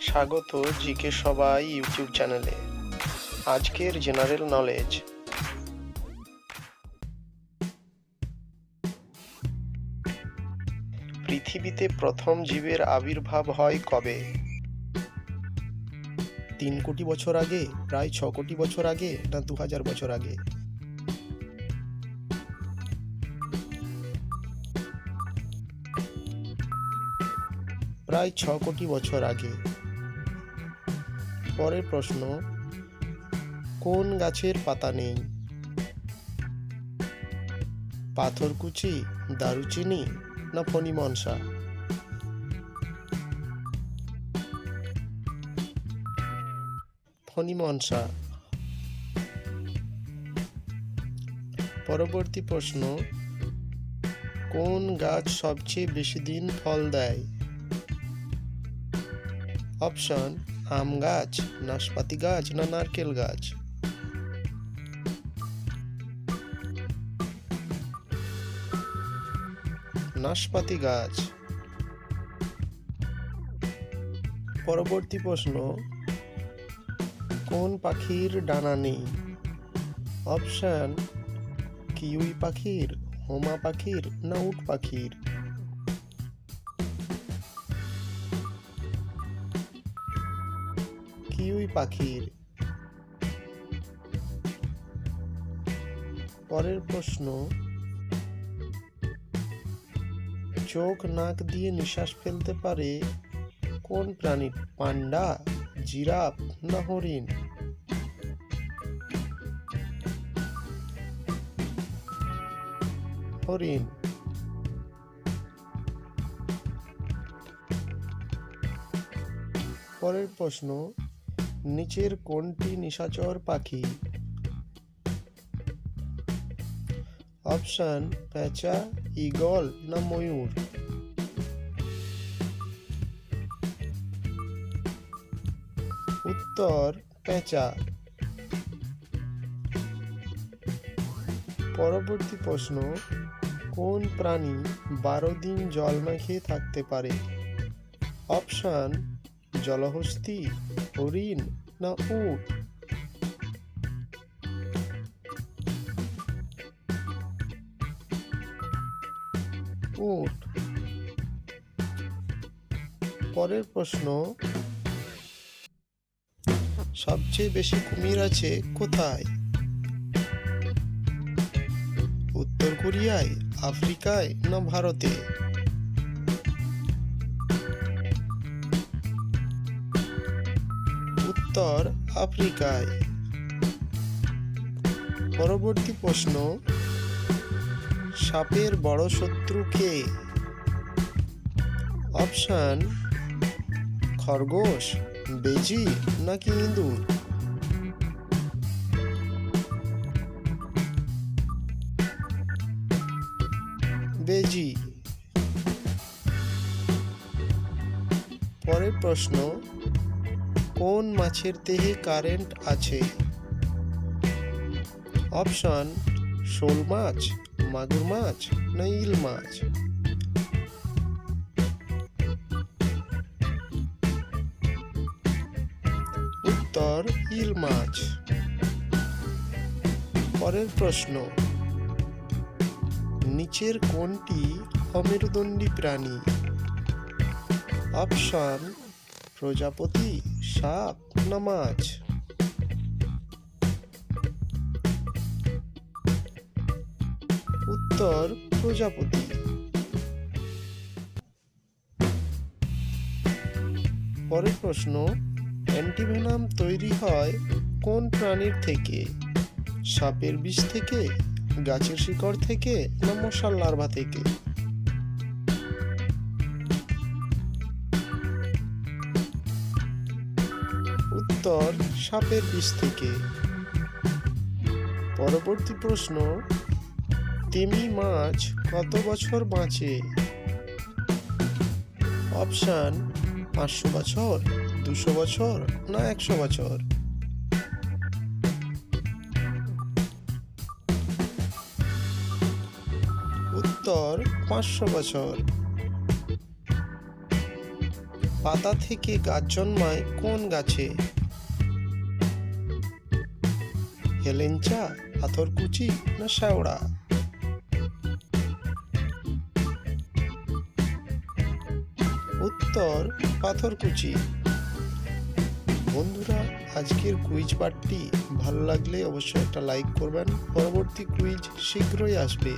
স্বাগত জিকে সবাই ইউটিউব চ্যানেলে। আজকের জেনারেল নলেজ। পৃথিবীতে প্রথম জীবের আবির্ভাব হয় কবে? তিন কোটি বছর আগে, প্রায় ছ কোটি বছর আগে, না দু হাজার বছর আগে? প্রায় ছ কোটি বছর আগে। পরের প্রশ্ন, কোন গাছের পাতা নেই? পাথরকুচি দারুচিনি না ফণিমনসা ফণিমনসা পরবর্তী প্রশ্ন, কোন গাছ সবচেয়ে বেশি দিন ফল দেয়? অপশন, আম গাছ, নাশপাতি গাছ না নারকেল গাছ? নাশপাতি গাছ। পরবর্তী প্রশ্ন, কোন পাখির ডানা নেই? অপশন, কিউই পাখির, হোমা পাখির না উট পাখির? কিউই পাখির। পরের প্রশ্ন, চোখ নাক দিয়ে নিঃশ্বাস ফেলতে পারে কোন প্রাণী, পান্ডা, জিরাফ না হরিণ? হরিণ। পরের প্রশ্ন নিচের কোনটি নিশাচর পাখি? অপশন পেঁচা ঈগল না ময়ূর? উত্তর পেঁচা পরবর্তী প্রশ্ন, কোন প্রাণী বারো দিন জল না খেয়ে থাকতে পারে? অপশন, জলহস্তী। হরিণ না উট উট পরের প্রশ্ন, সবচেয়ে বেশি কুমির আছে কোথায়? উত্তর কোরিয়ায়, আফ্রিকায়, না ভারতে? উত্তর আফ্রিকায়। পরবর্তী প্রশ্ন, সাপের বড় শত্রু কে? অপশন, খরগোশ, বেজি নাকি ইঁদুর? বেজি। পরের প্রশ্ন কোন মাছের দেহে কারেন্ট আছে? অপশন, শোল মাছ, মাগুর মাছ, না ইল মাছ? উত্তর, ইল মাছ। পরের প্রশ্ন, নিচের কোনটি অমেরুদণ্ডী প্রাণী? অপশন প্রজাপতি, সাপ না মাছ? উত্তর, প্রজাপতি। পরের প্রশ্ন, অ্যান্টিভেনাম তৈরি হয় কোন প্রাণীর থেকে? সাপের বিষ থেকে, গাছের শিকড় থেকে না মশার লার্ভা থেকে? উত্তর সাপের বিষ থেকে। পরবর্তী প্রশ্ন, তিমি মাছ কত বছর বাঁচে? অপশান, পাঁচশো বছর, দুশো বছর না একশো বছর? উত্তর, পাঁচশো বছর। পাতা থেকে গাছ জন্মায় কোন গাছে? হেলেঞ্চা পাথরকুচি না শ্যাওড়া? উত্তর, পাথরকুচি। বন্ধুরা, আজকের কুইজ পার্টটি ভালো লাগলে অবশ্যই একটা লাইক করবেন। পরবর্তী কুইজ শীঘ্রই আসবে।